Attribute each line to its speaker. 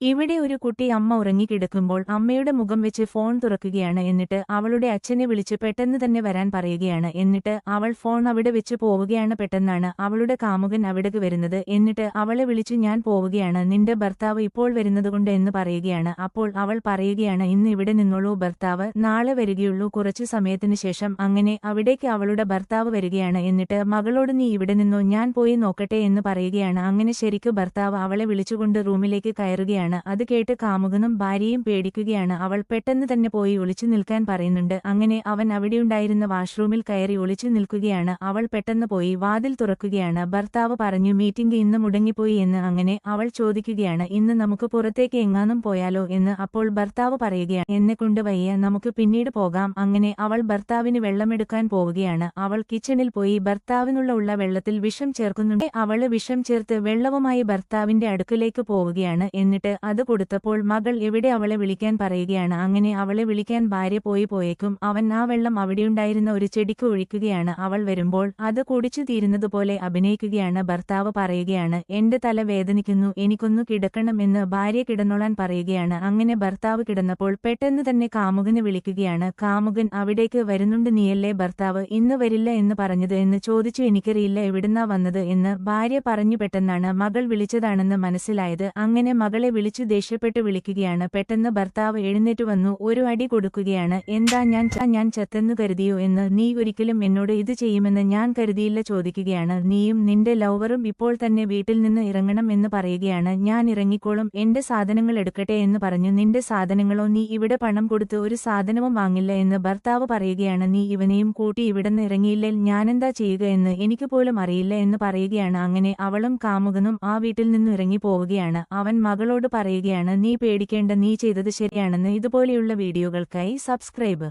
Speaker 1: ഇവിടെ ഒരു കുട്ടി അമ്മ ഉറങ്ങിക്കിടക്കുമ്പോൾ അമ്മയുടെ മുഖം വെച്ച് ഫോൺ തുറക്കുകയാണ് എന്നിട്ട് അവളുടെ അച്ഛനെ വിളിച്ച് പെട്ടെന്ന് തന്നെ വരാൻ പറയുകയാണ് എന്നിട്ട് അവൾ ഫോൺ അവിടെ വെച്ച് പോവുകയാണ് പെട്ടെന്നാണ് അവളുടെ കാമുകൻ അവിടേക്ക് വരുന്നത് എന്നിട്ട് അവളെ വിളിച്ച് ഞാൻ പോവുകയാണ് നിന്റെ ഭർത്താവ് ഇപ്പോൾ വരുന്നതുകൊണ്ട് എന്ന് പറയുകയാണ്. അപ്പോൾ അവൾ പറയുകയാണ് ഇന്ന് ഇവിടെ നിന്നുള്ളൂ ഭർത്താവ് നാളെ വരികയുള്ളൂ കുറച്ചു സമയത്തിന് ശേഷം അങ്ങനെ അവിടേക്ക് അവളുടെ ഭർത്താവ് വരികയാണ് എന്നിട്ട് മകളോട് നീ ഇവിടെ നിന്നോ ഞാൻ പോയി നോക്കട്ടെ എന്ന് പറയുകയാണ്. അങ്ങനെ ശരിക്കും ഭർത്താവ് അവളെ വിളിച്ചുകൊണ്ട് റൂമിലേക്ക് കയറുകയാണ്. അത് കേട്ട് കാമുകനും ഭാര്യയും പേടിക്കുകയാണ്. അവൾ പെട്ടെന്ന് തന്നെ പോയി ഒളിച്ചു നിൽക്കാൻ പറയുന്നുണ്ട്. അങ്ങനെ അവൻ അവിടെയുണ്ടായിരുന്ന വാഷ്റൂമിൽ കയറി ഒളിച്ചു നിൽക്കുകയാണ്. അവൾ പെട്ടെന്ന് പോയി വാതിൽ തുറക്കുകയാണ്. ഭർത്താവ് പറഞ്ഞു മീറ്റിംഗ് ഇന്ന് മുടങ്ങിപ്പോയി എന്ന്. അങ്ങനെ അവൾ ചോദിക്കുകയാണ് ഇന്ന് നമുക്ക് പുറത്തേക്ക് എങ്ങാനും പോയാലോ? എന്ന് അപ്പോൾ ഭർത്താവ് പറയുകയാണ് എന്നെ കൊണ്ട് വയ്യ നമുക്ക് പിന്നീട് പോകാം. അങ്ങനെ അവൾ ഭർത്താവിന് വെള്ളമെടുക്കാൻ പോവുകയാണ്. അവൾ കിച്ചണിൽ പോയി ഭർത്താവിനുള്ള ഉള്ള വെള്ളത്തിൽ വിഷം ചേർക്കുന്നുണ്ട്. അവൾ വിഷം ചേർത്ത് വെള്ളവുമായി ഭർത്താവിന്റെ അടുക്കലേക്ക് പോവുകയാണ്. എന്നിട്ട് അത് കൊടുത്തപ്പോൾ മകൾ എവിടെ അവളെ വിളിക്കാൻ പറയുകയാണ്. അങ്ങനെ അവളെ വിളിക്കാൻ ഭാര്യ പോയി പോയേക്കും. അവൻ ആ വെള്ളം അവിടെയുണ്ടായിരുന്ന ഒരു ചെടിക്ക് ഒഴിക്കുകയാണ്. അവൾ വരുമ്പോൾ അത് കുടിച്ചു തീരുന്നതുപോലെ അഭിനയിക്കുകയാണ്. ഭർത്താവ് പറയുകയാണ് എന്റെ തല വേദനിക്കുന്നു. എനിക്കൊന്നു കിടക്കണമെന്ന് ഭാര്യ കിടന്നോളാൻ പറയുകയാണ്. അങ്ങനെ ഭർത്താവ് കിടന്നപ്പോൾ പെട്ടെന്ന് തന്നെ കാമുകന് വിളിക്കുകയാണ്. കാമുകൻ അവിടേക്ക് വരുന്നുണ്ട് നീയല്ലേ ഭർത്താവ്? ഇന്ന് വരില്ല എന്ന് പറഞ്ഞത് എന്ന് ചോദിച്ചു. എനിക്കറിയില്ല എവിടുന്നാ വന്നത് എന്ന് ഭാര്യ പറഞ്ഞു. പെട്ടെന്നാണ് മകൾ വിളിച്ചതാണെന്ന് മനസ്സിലായത്. അങ്ങനെ മകളെ വിളിച്ചു ദേഷ്യപ്പെട്ട് വിളിക്കുകയാണ്. പെട്ടെന്ന് ഭർത്താവ് എഴുന്നേറ്റ് വന്നു. ഒരു അടി കൊടുക്കുകയാണ്. എന്താ ഞാൻ ഞാൻ ചത്തെന്ന് കരുതിയോ എന്ന് നീ ഒരിക്കലും എന്നോട് ഇത് ചെയ്യുമെന്ന് ഞാൻ കരുതിയില്ല ചോദിക്കുകയാണ്. നീയും നിന്റെ ലൗവറും ഇപ്പോൾ തന്നെ വീട്ടിൽ നിന്ന് ഇറങ്ങണം എന്ന് പറയുകയാണ്. ഞാൻ ഇറങ്ങിക്കോളും. എന്റെ സാധനങ്ങൾ എടുക്കട്ടെ എന്ന് പറഞ്ഞു. നിന്റെ സാധനങ്ങളോ? നീ ഇവിടെ പണം കൊടുത്ത് ഒരു സാധനവും വാങ്ങില്ല എന്ന് ഭർത്താവ് പറയുകയാണ്. നീ ഇവനെയും കൂട്ടി ഇവിടുന്ന് ഇറങ്ങിയില്ലേ? ഞാനെന്താ ചെയ്യുക എന്ന് എനിക്ക് പോലും അറിയില്ല എന്ന് പറയുകയാണ്. അങ്ങനെ അവളും കാമുകനും ആ വീട്ടിൽ നിന്ന് ഇറങ്ങി പോവുകയാണ് അവൻ മകളോട് പറയുകയാണ്. നീ പേടിക്കേണ്ട നീ ചെയ്തത് ശരിയാണെന്ന് ഇതുപോലെയുള്ള വീഡിയോകൾക്കായി സബ്സ്ക്രൈബ്.